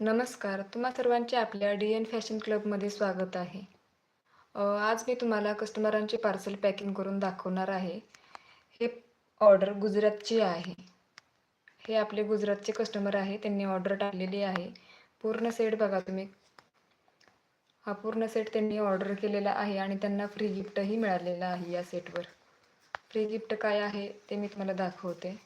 नमस्कार तुम्हा सर्वांचे आपल्या डी एन फॅशन क्लबमध्ये स्वागत आहे. आज मी तुम्हाला कस्टमरांचे पार्सल पॅकिंग करून दाखवणार आहे. हे ऑर्डर गुजरातची आहे. हे आपले गुजरातचे कस्टमर आहे त्यांनी ऑर्डर टाकलेली आहे. पूर्ण सेट बघा तुम्ही. हा पूर्ण सेट त्यांनी ऑर्डर केलेला आहे आणि त्यांना फ्री गिफ्टही मिळालेला आहे या सेटवर फ्री गिफ्ट काय आहे ते मी तुम्हाला दाखवते.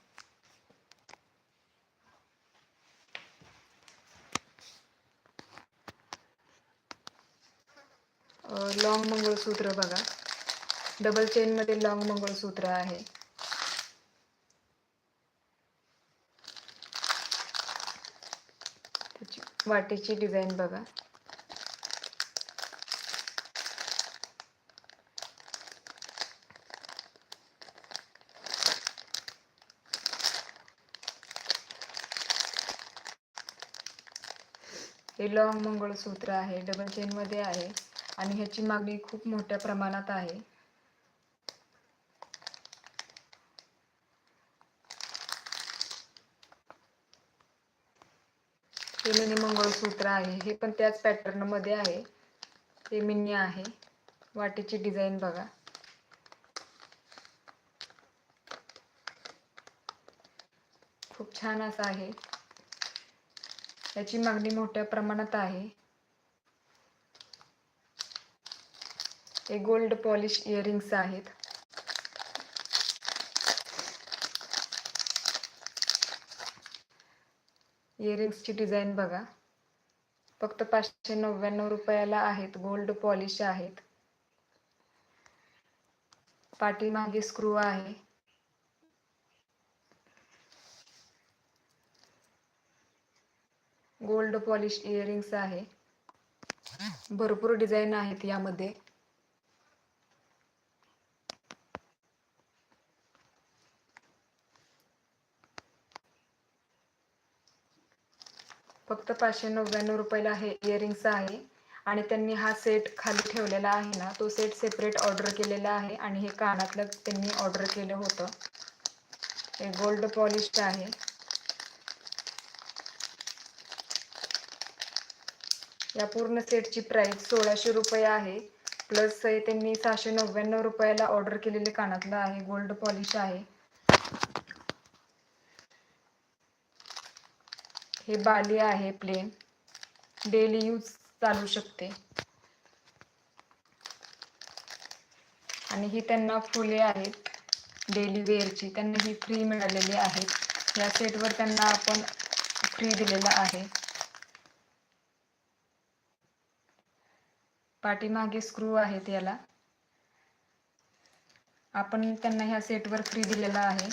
लॉंग मंगळसूत्र बघा. डबल चेनमध्ये लॉंग मंगळसूत्र आहे. त्याची वाटेची डिझाईन बघा. हे लॉंग मंगळसूत्र आहे. डबल चेनमध्ये आहे. आणि ह्याची मागणी खूप मोठ्या प्रमाणात आहे. हे मिनी मंगळसूत्र आहे. हे पण त्याच पॅटर्नमध्ये आहे. हे मिनी आहे. वाटेची डिझाईन बघा. खूप छान असं आहे. याची मागणी मोठ्या प्रमाणात आहे. हे गोल्ड पॉलिश इयरिंग्स आहेत. इयरिंग्सची डिझाईन बघा. फक्त पाचशे नव्याण्णव रुपयाला आहेत गोल्ड पॉलिश आहेत. पाठीमागे स्क्रू आहे. गोल्ड पॉलिश इयरिंग्स आहे. भरपूर डिझाईन आहेत यामध्ये. फक्त पाचशे नव्याण्णव रुपयाला हे इयरिंग्स आहे. आणि त्यांनी हा सेट खाली ठेवलेला आहे ना तो सेट सेपरेट ऑर्डर केलेला आहे. आणि हे कानातलं त्यांनी ऑर्डर केलं होतं. हे गोल्ड पॉलिश्ड आहे. या पूर्ण सेटची प्राईस सोळाशे रुपये आहे. प्लस त्यांनी सहाशे नव्याण्णव रुपयाला ऑर्डर केलेले कानातलं आहे. गोल्ड पॉलिश आहे. हे बाली आहे प्लेन डेली यूज चालू शकते. आणि ही त्यांना फुले आहेत. डेली वेअरची त्यांना ही फ्री मिळालेली आहेत. या सेटवर त्यांना आपण फ्री दिलेला आहे. पाठीमागे स्क्रू आहेत याला. आपण त्यांना ह्या सेटवर फ्री दिलेला आहे.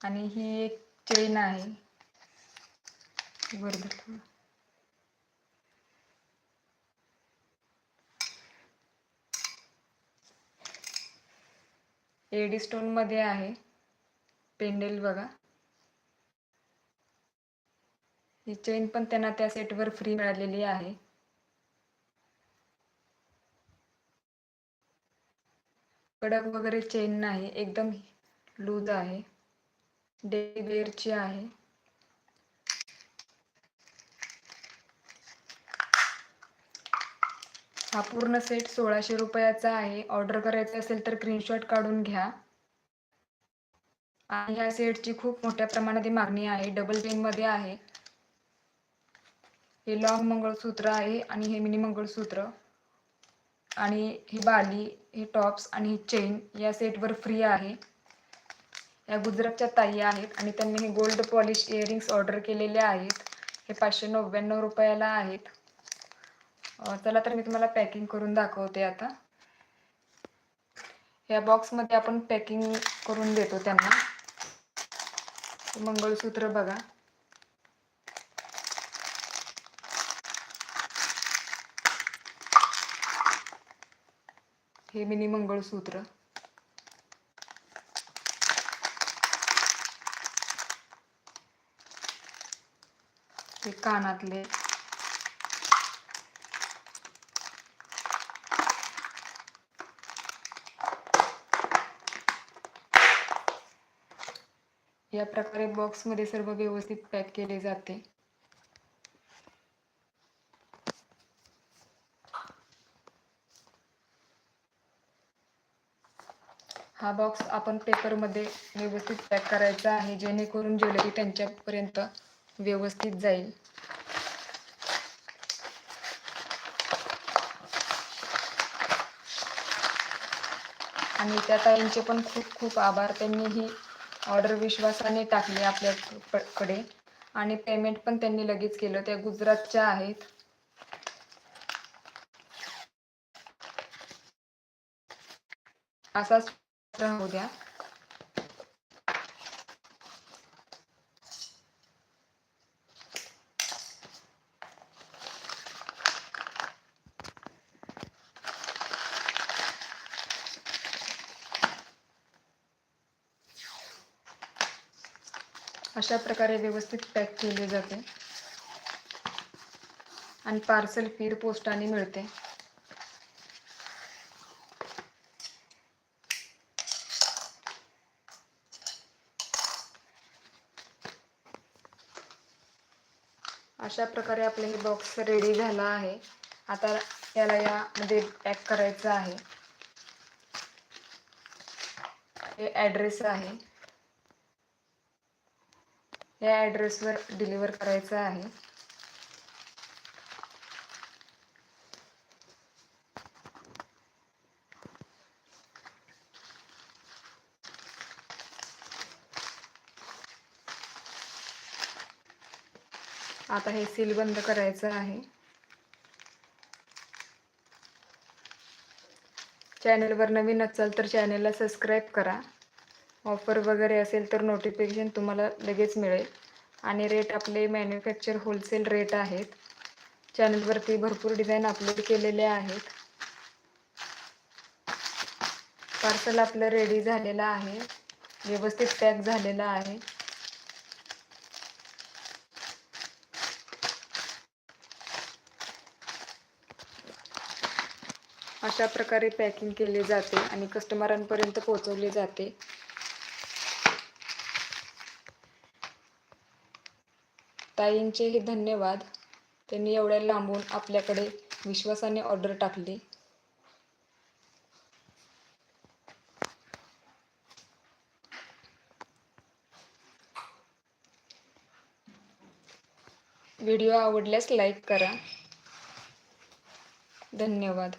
आणि ही एक चेन आहे. वर धर. एडी स्टोनमध्ये आहे. पेंडेल बघा. ही चेन पण त्यांना त्या सेटवर फ्री मिळालेली आहे. कडक वगैरे चेन नाही एकदम लूज आहे. डेली आहे. हा पूर्ण सेट सोळाशे रुपयाचा आहे. ऑर्डर करायचा असेल तर स्क्रीनशॉट काढून घ्या. आणि ह्या सेटची खूप मोठ्या प्रमाणात मागणी आहे. डबल पेनमध्ये आहे. हे लॉंग मंगळसूत्र आहे आणि हे मिनी मंगळसूत्र. आणि ही बाली हे टॉप्स आणि ही चेन या सेटवर फ्री आहे. या गुजरातच्या ताई आहेत आणि त्यांनी हे गोल्ड पॉलिश इयरिंग्स ऑर्डर केलेले आहेत. हे पाचशे नव्याण्णव रुपयाला आहेत. चला तर मी तुम्हाला पॅकिंग करून दाखवते आता. या बॉक्समध्ये आपण पॅकिंग करून देतो त्यांना. मंगळसूत्र बघा. हे मिनी मंगळसूत्र. हे कानातले. या प्रकारे बॉक्समध्ये सर्व व्यवस्थित पॅक केले जाते. हा बॉक्स आपण पेपरमध्ये व्यवस्थित पॅक करायचा आहे जेणेकरून ज्वेलरी त्यांच्यापर्यंत व्यवस्थित जाईल. आणि त्या ताईंचे पण खूप खूप आभार. त्यांनी ही ऑर्डर विश्वासाने टाकली आपल्याकडे आणि पेमेंट पण त्यांनी लगेच केलं. त्या गुजरातच्या आहेत. असाच राहू द्या. अशा प्रकारे व्यवस्थित पॅक केले जाते. आणि पार्सल फीर पोस्टाने मिळते. अशा प्रकारे आपले हे बॉक्स रेडी झाला आहे. आता याला यामध्ये पॅक करायचं आहे. हे ॲड्रेस आहे. या ॲड्रेसवर डिलिव्हर करायचं आहे. आता हे सील बंद करायचं आहे. चॅनलवर नवीन असाल तर चॅनलला सबस्क्राईब करा. ऑफर वगैरे असेल तर नोटिफिकेशन तुम्हाला लगेच मिळेल. आणि रेट आपले मॅन्युफॅक्चर होलसेल रेट आहेत. चॅनलवरती भरपूर डिझाईन अपलोड केलेले आहेत. पार्सल आपलं रेडी झालेलं आहे. व्यवस्थित पॅक झालेलं आहे. अशा प्रकारे पॅकिंग केले जाते आणि कस्टमरांपर्यंत पोहोचवले जाते. ताईंचेही धन्यवाद. त्यांनी एवढ्या लांबून आपल्याकडे विश्वासाने ऑर्डर टाकली. व्हिडिओ आवडल्यास लाईक करा. धन्यवाद.